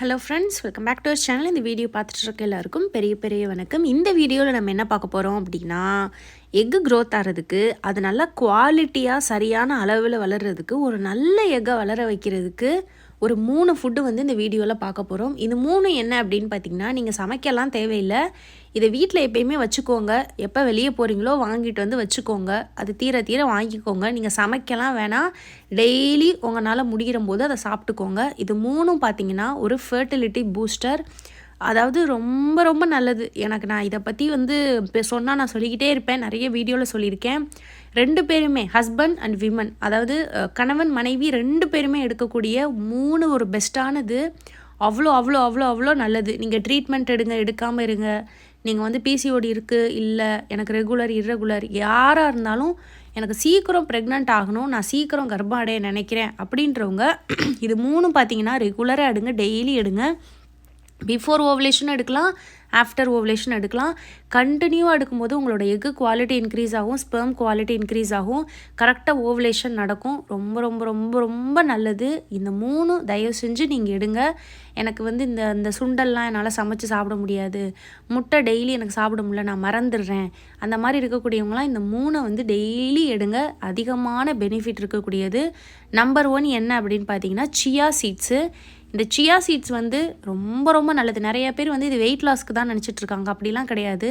Hello friends welcome back to our channel இந்த video பார்த்துட்டு இருக்க எல்லாருக்கும் பெரிய பெரிய வணக்கம். இந்த வீடியோவில் நம்ம என்ன பார்க்க போகிறோம் அப்படின்னா எக்கு க்ரோத் ஆகிறதுக்கு அது நல்லா குவாலிட்டியாக சரியான அளவில் வளர்கிறதுக்கு ஒரு நல்ல எக்கை வளர வைக்கிறதுக்கு ஒரு மூணு ஃபுட்டு வந்து இந்த வீடியோவில் பார்க்க போகிறோம் இது மூணு என்ன அப்படின்னு பார்த்தீங்கன்னா நீங்கள் சமைக்கலாம் தேவையில்லை. இதை வீட்டில் எப்பயுமே வச்சுக்கோங்க. எப்போ வெளியே போகிறீங்களோ வாங்கிட்டு வந்து வச்சுக்கோங்க. அது தீர தீர வாங்கிக்கோங்க. நீங்கள் சமைக்கலாம் வேணாம். டெய்லி உங்களால் முடிகிற போது அதை சாப்பிட்டுக்கோங்க. இது மூணும் பார்த்தீங்கன்னா ஒரு ஃபர்டிலிட்டி பூஸ்டர் அதாவது ரொம்ப ரொம்ப நல்லது. எனக்கு நான் இதை பற்றி வந்து இப்போ சொன்னால் நான் சொல்லிக்கிட்டே இருப்பேன். நிறைய வீடியோவில் சொல்லியிருக்கேன். ரெண்டு பேருமே ஹஸ்பண்ட் அண்ட் விமன் அதாவது கணவன் மனைவி ரெண்டு பேருமே எடுக்கக்கூடிய மூணு ஒரு பெஸ்ட்டானது அவ்வளோ அவ்வளோ அவ்வளோ அவ்வளோ நல்லது. நீங்கள் ட்ரீட்மெண்ட் எடுங்க எடுக்காமல் இருங்க. நீங்கள் வந்து பிசிஓடி இருக்குது இல்லை எனக்கு ரெகுலர் இர்ரெகுலர் யாராக இருந்தாலும் எனக்கு சீக்கிரம் ப்ரெக்னென்ட் ஆகணும் நான் சீக்கிரம் கர்ப்பம் அடைய நினைக்கிறேன் அப்படின்றவங்க இது மூணும் பார்த்தீங்கன்னா ரெகுலராக எடுங்க டெய்லி எடுங்க. பிஃபோர் ஓவலேஷன் எடுக்கலாம் ஆஃப்டர் ஓவலேஷன் எடுக்கலாம். கண்டினியூவாக எடுக்கும்போது உங்களோட எக்கு குவாலிட்டி இன்க்ரீஸ் ஆகும் ஸ்பெர்ம் குவாலிட்டி இன்க்ரீஸ் ஆகும். கரெக்டாக ஓவலேஷன் நடக்கும். ரொம்ப ரொம்ப ரொம்ப ரொம்ப நல்லது. இந்த மூணு தயவு செஞ்சு நீங்கள் எடுங்க. எனக்கு வந்து இந்த இந்த சுண்டல்லாம் என்னால் சமைச்சு சாப்பிட முடியாது. முட்டை டெய்லி எனக்கு சாப்பிட முடியல நான் மறந்துடுறேன். அந்த மாதிரி இருக்கக்கூடியவங்களாம் இந்த மூணை வந்து டெய்லி எடுங்க. அதிகமான பெனிஃபிட் இருக்கக்கூடியது. நம்பர் ஒன் என்ன அப்படின்னு பார்த்தீங்கன்னா சியா சீட்ஸு இந்த சியா சீட்ஸ் வந்து ரொம்ப ரொம்ப நல்லது. நிறைய பேர் வந்து இது வெயிட் லாஸ்க்கு தான் நினச்சிட்டு இருக்காங்க. அப்படிலாம் கிடையாது.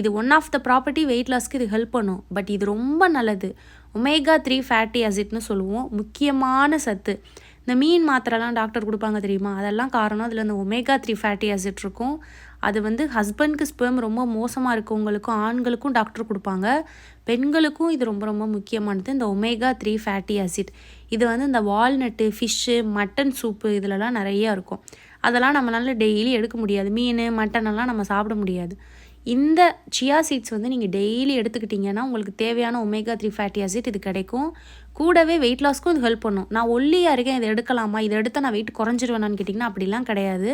இது one of the property weight லாஸ்க்கு இது ஹெல்ப் பண்ணும். பட் இது ரொம்ப நல்லது. ஒமேகா த்ரீ ஃபேட்டி அசிட்னு சொல்லுவோம். முக்கியமான சத்து. இந்த மீன் மாத்திரைலாம் டாக்டர் கொடுப்பாங்க தெரியுமா? அதெல்லாம் காரணம் அதில் இந்த ஒமேகா த்ரீ ஃபேட்டி ஆசிட் இருக்கும். அது வந்து ஹஸ்பண்ட்க்கு ஸ்பெம் ரொம்ப மோசமாக இருக்கவங்களுக்கும் ஆண்களுக்கும் டாக்டர் கொடுப்பாங்க. பெண்களுக்கும் இது ரொம்ப ரொம்ப முக்கியமானது. இந்த ஒமேகா த்ரீ ஃபேட்டி ஆசிட் இது வந்து இந்த வால்நட்டு ஃபிஷ்ஷு மட்டன் சூப்பு இதிலலாம் நிறையா இருக்கும். அதெல்லாம் நம்மளால் டெய்லி எடுக்க முடியாது. மீன் மட்டன் எல்லாம் நம்ம சாப்பிட முடியாது. இந்த சியா சீட்ஸ் வந்து நீங்கள் டெய்லி எடுத்துக்கிட்டிங்கன்னா உங்களுக்கு தேவையான ஒமேகா த்ரீ ஃபேட்டி ஆசிட் இது கிடைக்கும். கூடவே வெயிட் லாஸ்க்கும் இது ஹெல்ப் பண்ணும். நான் ஒல்லியாக இருக்கேன் இதை எடுக்கலாமா? இதை எடுத்தால் நான் வெயிட் குறைஞ்சிருவேனான்னு கேட்டிங்கன்னா அப்படிலாம் கிடையாது.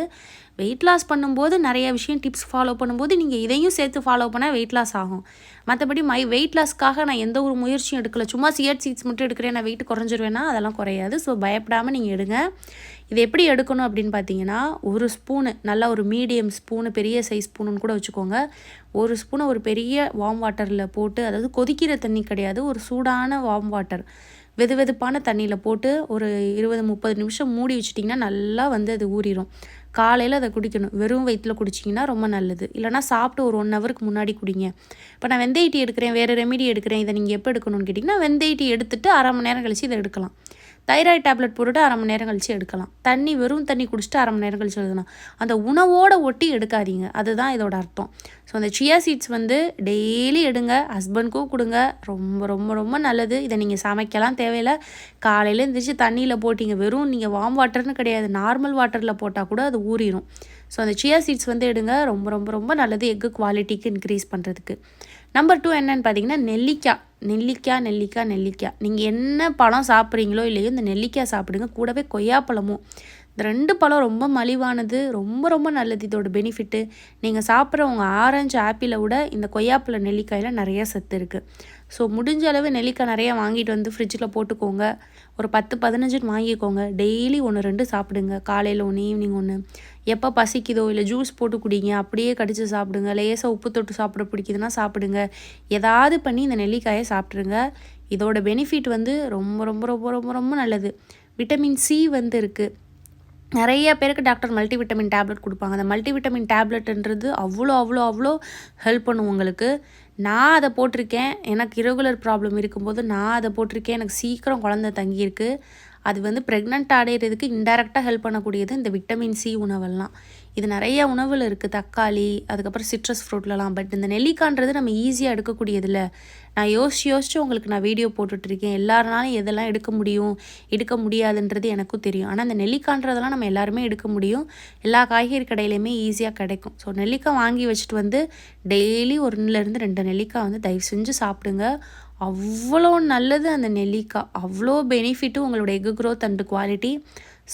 வெயிட் லாஸ் பண்ணும்போது நிறைய விஷயம் டிப்ஸ் ஃபாலோ பண்ணும்போது நீங்கள் இதையும் சேர்த்து ஃபாலோ பண்ணால் வெயிட் லாஸ் ஆகும். மற்றபடி மை வெயிட் லாஸ்க்காக நான் எந்த ஒரு முயற்சியும் எடுக்கலை. சும்மா சியட் சீட்ஸ் மட்டும் எடுக்கிறேன் நான் வெயிட் குறைஞ்சிருவேன்னா அதெல்லாம் குறையாது. ஸோ பயப்படாமல் நீங்கள் எடுங்க. இது எப்படி எடுக்கணும் அப்படின்னு பார்த்தீங்கன்னா ஒரு ஸ்பூனு நல்லா ஒரு மீடியம் ஸ்பூனு பெரிய சைஸ் ஸ்பூனுன்னு கூட வச்சுக்கோங்க. ஒரு ஸ்பூனை ஒரு பெரிய வார்ம் வாட்டரில் போட்டு அதாவது கொதிக்கிற தண்ணி கிடையாது ஒரு சூடான வார்ம் வாட்டர் வெது வெதுப்பான தண்ணியில் போட்டு ஒரு இருபது முப்பது நிமிஷம் மூடி வச்சிட்டிங்கன்னா நல்லா வந்து அது ஊறிடும் காலையில் அதை குடிக்கணும். வெறும் வயிற்றில் குடிச்சிங்கன்னா ரொம்ப நல்லது. இல்லைனா சாப்பிட்டு ஒரு ஒன் ஹவருக்கு முன்னாடி குடிங்க. இப்போ நான் வெந்தய டீ எடுக்கிறேன் வேறு ரெமிடி எடுக்கிறேன் இதை நீங்கள் எப்போ எடுக்கணும்னு கேட்டிங்கன்னா வெந்தய டீ எடுத்துட்டு அரை மணி நேரம் கழிச்சு இதை எடுக்கலாம். தைராய்டு டேப்லெட் போட்டுட்டு அரை மணி நேரம் கழித்து எடுக்கலாம். தண்ணி வெறும் தண்ணி குடிச்சிட்டு அரை மணி நேரம் கழித்து எழுதலாம் அந்த உணவோடு ஒட்டி எடுக்காதீங்க. அதுதான் இதோட அர்த்தம். ஸோ அந்த சியா சீட்ஸ் வந்து டெய்லி எடுங்க. ஹஸ்பண்ட்க்கும் கொடுங்க. ரொம்ப ரொம்ப ரொம்ப நல்லது. இதை நீங்கள் சமைக்கலாம். தேவையில்லை. காலையில் எழுந்திரிச்சு தண்ணியில் போட்டிங்க. வெறும் நீங்கள் வார்ம் வாட்டர்னு கிடையாது. நார்மல் வாட்டரில் போட்டால் கூட அது ஊறிடும் ஸோ அந்த சியா சீட்ஸ் வந்து எடுங்க. ரொம்ப ரொம்ப ரொம்ப நல்லது. எக்கு குவாலிட்டிக்கு இன்க்ரீஸ் பண்ணுறதுக்கு நம்பர் டூ என்னன்னு பார்த்தீங்கன்னா நெல்லிக்காய். நெல்லிக்காய் நெல்லிக்காய் நெல்லிக்காய் நீங்கள் என்ன பழம் சாப்பிட்றீங்களோ இல்லையோ இந்த நெல்லிக்காய் சாப்பிடுங்க. கூடவே கொய்யாப்பழமும் இந்த ரெண்டு பழம் ரொம்ப மலிவானது ரொம்ப ரொம்ப நல்லது. இதோட பெனிஃபிட்டு நீங்கள் சாப்பிட்ற உங்கள் ஆரஞ்சு ஆப்பிளை விட இந்த கொய்யாப்பழ நெல்லிக்காயில் நிறைய சத்து இருக்குது ஸோ முடிஞ்ச அளவு நெல்லிக்காய் நிறையா வாங்கிட்டு வந்து ஃப்ரிட்ஜில் போட்டுக்கோங்க. ஒரு பத்து பதினஞ்சுன்னு வாங்கிக்கோங்க. டெய்லி ஒன்று ரெண்டு சாப்பிடுங்க. காலையில் ஒன்று ஈவினிங் ஒன்று எப்போ பசிக்குதோ இல்லை ஜூஸ் போட்டு குடிங்க அப்படியே கடித்து சாப்பிடுங்க. லேசாக உப்பு தொட்டு சாப்பிட பிடிக்குதுன்னா சாப்பிடுங்க. ஏதாவது பண்ணி இந்த நெல்லிக்காயை சாப்பிட்ருங்க இதோட பெனிஃபிட் வந்து ரொம்ப ரொம்ப ரொம்ப ரொம்ப ரொம்ப நல்லது. விட்டமின் சி வந்து இருக்குது நிறைய பேருக்கு டாக்டர் மல்டிவிட்டமின் டேப்லெட் கொடுப்பாங்க. அந்த மல்டிவிட்டமின் டேப்லெட்ன்றது அவ்வளோ அவ்வளோ அவ்வளோ ஹெல்ப் பண்ணும் உங்களுக்கு. நான் அதை போட்டிருக்கேன். எனக்கு இரகுலர் ப்ராப்ளம் இருக்கும்போது நான் அதை போட்டிருக்கேன். எனக்கு சீக்கிரம் குழந்தை தங்கியிருக்கு. அது வந்து ப்ரெக்னென்ட் அடையிறதுக்கு இன்டெரக்டாக ஹெல்ப் பண்ணக்கூடியது இந்த விட்டமின் சி உணவெல்லாம். இது நிறைய உணவில் இருக்குது தக்காளி அதுக்கப்புறம் சிட்ரஸ் ஃப்ரூட்லலாம் பட் இந்த நெல்லிக்கான்றது நம்ம ஈஸியாக எடுக்கக்கூடியதில்ல. நான் யோசிச்சு யோசிச்சு உங்களுக்கு நான் வீடியோ போட்டுட்ருக்கேன். எல்லாருனாலும் எதெல்லாம் எடுக்க முடியும் எடுக்க முடியாதுன்றது எனக்கும் தெரியும். ஆனால் இந்த நெல்லிக்கான்றதெல்லாம் நம்ம எல்லாருமே எடுக்க முடியும். எல்லா காய்கறி கடையிலையுமே ஈஸியாக கிடைக்கும். ஸோ நெல்லிக்காய் வாங்கி வச்சுட்டு வந்து டெய்லி ஒன்றுலேருந்து ரெண்டு நெல்லிக்காய் வந்து தயவு செஞ்சு சாப்பிடுங்க. அவ்வளோ நல்லது அந்த நெல்லிக்காய். அவ்வளோ பெனிஃபிட்டும் உங்களோட எக் க்ரோத் அண்ட் குவாலிட்டி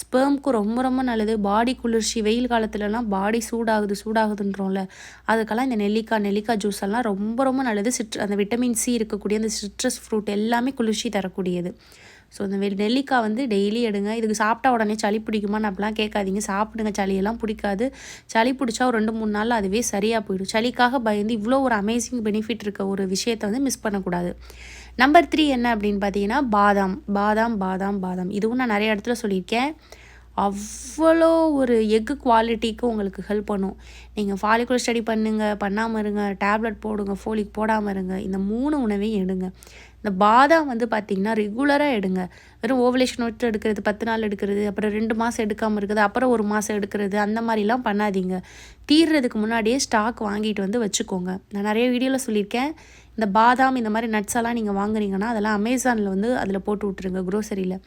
ஸ்பெர்ம்க்கு ரொம்ப ரொம்ப நல்லது. பாடி குளிர்ச்சி வெயில் காலத்துலலாம் பாடி சூடாகுது சூடாகுதுன்றோம்ல. அதுக்கெல்லாம் இந்த நெல்லிக்காய் நெல்லிக்காய் ஜூஸ் எல்லாம் ரொம்ப ரொம்ப நல்லது. சிட்ர அந்த விட்டமின் சி இருக்கக்கூடிய அந்த சிட்ரஸ் ஃப்ரூட் எல்லாமே குளிர்ச்சி தரக்கூடியது. ஸோ இந்த நெல்லிக்காய் வந்து டெய்லி எடுங்க. இதுக்கு சாப்பிட்டா உடனே சளி பிடிக்குமான்னு அப்படிலாம் கேட்காதீங்க. சாப்பிடுங்க. சளியெல்லாம் பிடிக்காது. சளி பிடிச்சா ஒரு ரெண்டு மூணு நாள் அதுவே சரியாக போயிடும். சளிக்காக பயந்து இவ்வளோ ஒரு அமேசிங் பெனிஃபிட் இருக்க ஒரு விஷயத்தை வந்து மிஸ் பண்ணக்கூடாது. நம்பர் த்ரீ என்ன அப்படின்னு பார்த்தீங்கன்னா பாதாம். பாதாம் பாதாம் பாதாம். இதுவும் நான் நிறைய இடத்துல சொல்லியிருக்கேன். அவ்வளோ ஒரு எக்கு குவாலிட்டிக்கு உங்களுக்கு ஹெல்ப் பண்ணும். நீங்கள் ஃபாலிகுலர் ஸ்டடி பண்ணுங்கள் பண்ணாமல் இருங்க டேப்லெட் போடுங்க ஃபோலிக் போடாமல் இருங்க இந்த மூணு உணவையும் எடுங்க. இந்த பாதாம் வந்து பார்த்திங்கன்னா ரெகுலராக எடுங்க. வெறும் ஓவலேஷன் ஒட்டு எடுக்கிறது பத்து நாள் எடுக்கிறது அப்புறம் ரெண்டு மாதம் எடுக்காமல் இருக்குது அப்புறம் ஒரு மாதம் எடுக்கிறது அந்த மாதிரிலாம் பண்ணாதீங்க. தீர்றதுக்கு முன்னாடியே ஸ்டாக் வாங்கிட்டு வந்து வச்சுக்கோங்க. நான் நிறைய வீடியோவில் சொல்லியிருக்கேன். இந்த பாதாம் இந்த மாதிரி நட்ஸ் எல்லாம் நீங்கள் வாங்குறீங்கன்னா அதெல்லாம் அமேசானில் வந்து அதில் போட்டு விட்ருங்க க்ரோசரியில்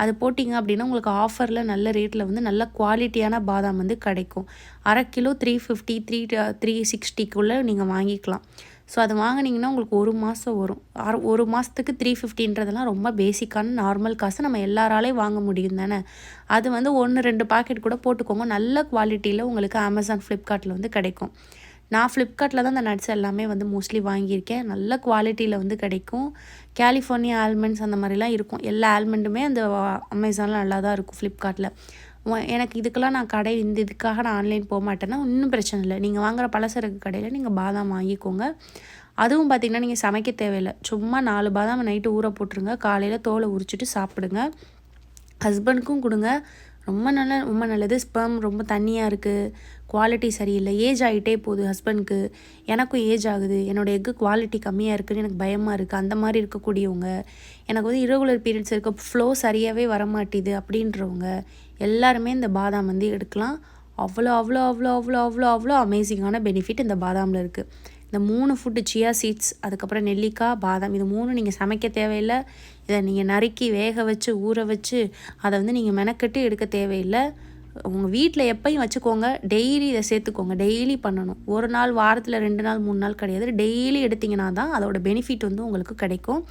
அது போட்டிங்க அப்படின்னா உங்களுக்கு ஆஃபரில் நல்ல ரேட்டில் வந்து நல்ல குவாலிட்டியான பாதாம் வந்து கிடைக்கும். அரை kilo three fifty three three சிக்ஸ்டிக்குள்ளே நீங்கள் வாங்கிக்கலாம். ஸோ அது வாங்கினீங்கன்னா உங்களுக்கு ஒரு மாதம் வரும். அரை ஒரு மாதத்துக்கு த்ரீ ஃபிஃப்டின்றதெல்லாம் ரொம்ப பேசிக்கான நார்மல் காசு நம்ம எல்லாராலையும் வாங்க முடியும் தானே? அது வந்து ஒன்று ரெண்டு பாக்கெட் கூட போட்டுக்கோங்க. நல்ல குவாலிட்டியில் உங்களுக்கு அமேசான் ஃப்ளிப்கார்ட்டில் வந்து கிடைக்கும். நான் ஃப்ளிப்கார்ட்டில் தான் அந்த நட்ஸ் எல்லாமே வந்து மோஸ்ட்லி வாங்கியிருக்கேன். நல்ல குவாலிட்டியில் வந்து கிடைக்கும். கேலிஃபோர்னியா ஆல்மண்ட்ஸ் அந்த மாதிரிலாம் இருக்கும். எல்லா ஆல்மண்டுமே அந்த அமேசானில் நல்லா தான் இருக்கும் ஃப்ளிப்கார்ட்டில் எனக்கு இதுக்கெல்லாம் நான் கடை இந்த இதுக்காக நான் ஆன்லைன் போக மாட்டேன்னா ஒன்றும் பிரச்சனை இல்லை. நீங்கள் வாங்குகிற பலசரக்கு கடையில் நீங்கள் பாதாம் வாங்கிக்கோங்க. அதுவும் பார்த்திங்கன்னா நீங்கள் சமைக்க தேவையில்லை. சும்மா நாலு பாதாம் நைட்டு ஊற போட்டுருங்க. காலையில் தோலை உரிச்சிட்டு சாப்பிடுங்க. ஹஸ்பண்டுக்கும் கொடுங்க. ரொம்ப நல்ல ரொம்ப நல்லது. ஸ்பெர்ம் ரொம்ப தண்ணியாக இருக்குது குவாலிட்டி சரியில்லை. ஏஜ் ஆகிட்டே போகுது ஹஸ்பண்ட்க்கு எனக்கும் ஏஜ் ஆகுது. என்னோடய எக்கு குவாலிட்டி கம்மியாக இருக்குதுன்னு எனக்கு பயமாக இருக்குது அந்த மாதிரி இருக்கக்கூடியவங்க எனக்கு வந்து இரகுலர் பீரியட்ஸ் இருக்க ஃப்ளோ சரியாகவே வரமாட்டேது அப்படின்றவங்க எல்லாருமே இந்த பாதாம் வந்து எடுக்கலாம். அவ்வளோ அவ்வளோ அவ்வளோ அவ்வளோ அவ்வளோ அவ்வளோ அமேசிங்கான பெனிஃபிட் இந்த பாதாமில் இருக்குது இந்த மூணு ஃபுட்டு சியா சீட்ஸ் அதுக்கப்புறம் நெல்லிக்காய் பாதாம் இது மூணு நீங்கள் சமைக்க தேவையில்லை. இதை நீங்கள் நறுக்கி வேக வச்சு ஊற வச்சு அதை வந்து நீங்கள் மெனக்கெட்டு எடுக்க தேவையில்லை. உங்கள் வீட்டில் எப்பயும் வச்சுக்கோங்க டெய்லி இதை சேர்த்துக்கோங்க டெய்லி பண்ணணும். ஒரு நாள் வாரத்தில் ரெண்டு நாள் மூணு நாள் கிடையாது. டெய்லி எடுத்திங்கன்னா தான் அதோட பெனிஃபிட் வந்து உங்களுக்கு கிடைக்கும்.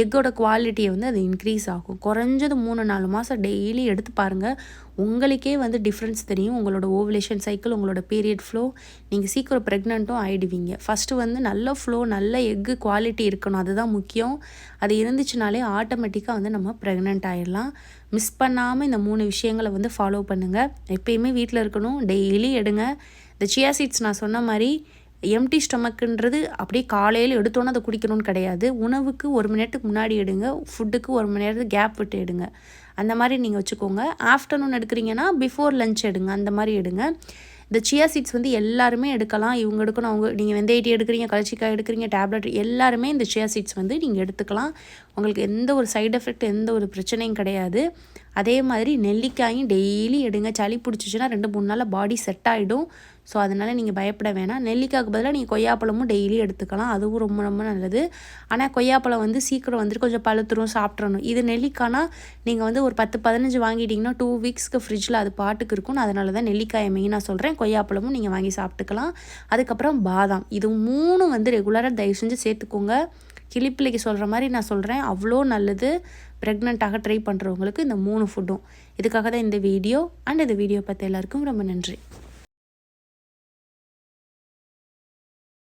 எக்கோட குவாலிட்டியை வந்து அது இன்க்ரீஸ் ஆகும். குறைஞ்சது மூணு நாலு மாதம் டெய்லி எடுத்து பாருங்கள் உங்களுக்கே வந்து டிஃப்ரென்ஸ் தெரியும். உங்களோட ஓவலேஷன் சைக்கிள் உங்களோட பீரியட் ஃப்ளோ நீங்கள் சீக்கிரம் ப்ரெக்னெண்ட்டும் ஆகிடுவீங்க ஃபஸ்ட்டு வந்து நல்ல ஃப்ளோ நல்ல எக்கு குவாலிட்டி இருக்கணும். அதுதான் முக்கியம். அது இருந்துச்சுனாலே ஆட்டோமேட்டிக்காக வந்து நம்ம ப்ரெக்னென்ட் ஆகிடலாம் மிஸ் பண்ணாமல் இந்த மூணு விஷயங்களை வந்து ஃபாலோ பண்ணுங்கள் எப்பயுமே வீட்டில் இருக்கணும். டெய்லி எடுங்க. இந்த சியா சீட்ஸ் நான் சொன்ன மாதிரி எம்டி ஸ்டொமக்குன்றது அப்படியே காலையில் எடுத்தோன்னே அதை குடிக்கணும்னு கிடையாது. உணவுக்கு ஒரு மணி நேரத்துக்கு முன்னாடி எடுங்க. ஃபுட்டுக்கு ஒரு மணி நேரத்துக்கு கேப் விட்டு எடுங்க. அந்த மாதிரி நீங்கள் வச்சுக்கோங்க. ஆஃப்டர்நூன் எடுக்கிறீங்கன்னா பிஃபோர் லஞ்ச் எடுங்க. அந்த மாதிரி எடுங்க. இந்த சியா சீட்ஸ் வந்து எல்லாருமே எடுக்கலாம். இவங்க எடுக்கணும் அவங்க நீங்கள் வெந்தயட்டி எடுக்கிறீங்க கலச்சிக்காய் எடுக்கிறீங்க டேப்லெட் எல்லாருமே இந்த சியா சீட்ஸ் வந்து நீங்கள் எடுத்துக்கலாம். உங்களுக்கு எந்த ஒரு சைடு எஃபெக்ட் எந்த ஒரு பிரச்சனையும் கிடையாது. அதே மாதிரி நெல்லிக்காயும் டெய்லி எடுங்க. சளி பிடிச்சிச்சின்னா ரெண்டு மூணு நாளில் பாடி செட் ஆகிடும் ஸோ அதனால் நீங்கள் பயப்பட வேணாம். நெல்லிக்காய்க்கு பதிலாக நீங்கள் கொய்யாப்பழமும் டெய்லி எடுத்துக்கலாம். அதுவும் ரொம்ப ரொம்ப நல்லது. ஆனால் கொய்யாப்பழம் வந்து சீக்கிரம் வந்துட்டு கொஞ்சம் பழுத்துரும் சாப்பிட்றணும் இது நெல்லிக்காய்னா நீங்கள் வந்து ஒரு பத்து பதினஞ்சு வாங்கிட்டீங்கன்னா டூ வீக்ஸ்க்கு ஃப்ரிட்ஜில் அது பாட்டுக்கு இருக்கும். அதனால தான் நெல்லிக்காயை மெயினாக சொல்கிறேன் கொய்யாப்பழமும் நீங்கள் வாங்கி சாப்பிட்டுக்கலாம். அதுக்கப்புறம் பாதாம். இது மூணு வந்து ரெகுலராக தயவு செஞ்சு சேர்த்துக்கோங்க. கிளிப்பிள்ளைக்கு சொல்கிற மாதிரி நான் சொல்கிறேன் அவ்வளோ நல்லது. ப்ரெக்னெண்ட்டாக ட்ரை பண்ணுறவங்களுக்கு இந்த மூணு ஃபுட்டும் இதுக்காக தான் இந்த வீடியோ அண்ட் இந்த வீடியோ பார்த்த எல்லாருக்கும் ரொம்ப நன்றி.